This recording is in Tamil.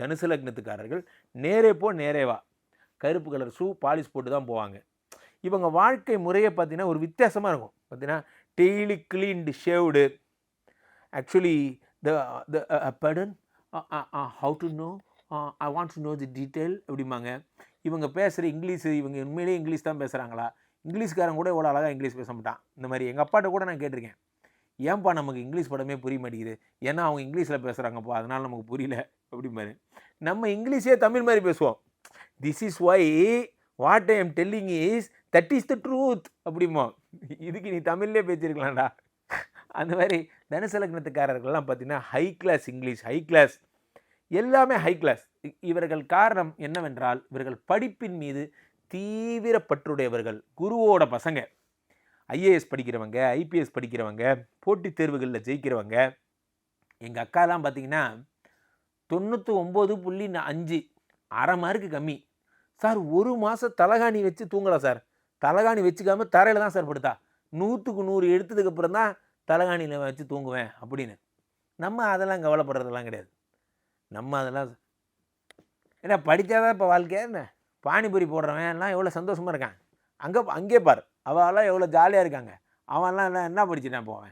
தனுசு லக்னத்துக்காரர்கள் நேரே போ நேரே வா. கருப்பு கலர் ஷூ பாலிஷ் போட்டு தான் போவாங்க. இவங்க வாழ்க்கை முறையை பார்த்தீங்கன்னா ஒரு வித்தியாசமாக இருக்கும். பார்த்தீங்கன்னா daily cleaned shaved actually the the pattern how to know I want to know the detail அப்படிம்பாங்க. இவங்க பேசுகிற இங்கிலீஷ் இவங்க உண்மையிலேயே இங்கிலீஷ் தான் பேசுகிறாங்களா இங்கிலீஷ்காரன் கூட இவ்வளோ அழகாக இங்கிலீஷ் பேச மாட்டான். இந்த மாதிரி எங்கள் அப்பாட்ட கூட நான் கேட்டிருக்கேன். ஏன்பா நமக்கு இங்கிலீஷ் படமே புரிய மாட்டேங்குது? ஏன்னா அவங்க இங்கிலீஷில் பேசுகிறாங்கப்பா அதனால் நமக்கு புரியல. அப்படிம்பாரு. நம்ம இங்கிலீஷே தமிழ் மாதிரி பேசுவோம். This is why what I am telling is that is the truth அப்படிமா இதுக்கு நீ தமிழ்லேயே பேசியிருக்கலாம்டா. அந்த மாதிரி தனுசு லக்னத்துக்காரர்கள்லாம் பார்த்தீங்கன்னா high class English high class எல்லாமே ஹை கிளாஸ் இவர்கள் காரணம் என்னவென்றால் இவர்கள் படிப்பின் மீது தீவிர பற்றுடையவர்கள் குருவோட பசங்க. ஐஏஎஸ் படிக்கிறவங்க ஐபிஎஸ் படிக்கிறவங்க போட்டித் தேர்வுகளில் ஜெயிக்கிறவங்க. எங்கள் அக்காலாம் பார்த்தீங்கன்னா தொண்ணூற்றி ஒம்பது புள்ளி அஞ்சு. அரை மார்க்கு கம்மி. சார் ஒரு மாதம் தலகாணி வச்சு தூங்கலாம் சார். தலகாணி வச்சுக்காம தரையில் தான் சார் படுத்தா. நூற்றுக்கு நூறு எடுத்ததுக்கு அப்புறம் தான் தலகாணியில் வச்சு தூங்குவேன் அப்படின்னு. நம்ம அதெல்லாம் கவலைப்படுறதெல்லாம் கிடையாது. நம்ம அதெல்லாம் ஏன்னா படித்தாதான் இப்போ வாழ்க்கையா என்ன? பானிபூரி போடுறவன் எல்லாம் எவ்வளோ சந்தோஷமாக இருக்கான். அங்கே அங்கே பார். அவெல்லாம் எவ்வளோ ஜாலியாக இருக்காங்க. அவன்லாம் என்ன என்ன படிச்சுட்டான் போவேன்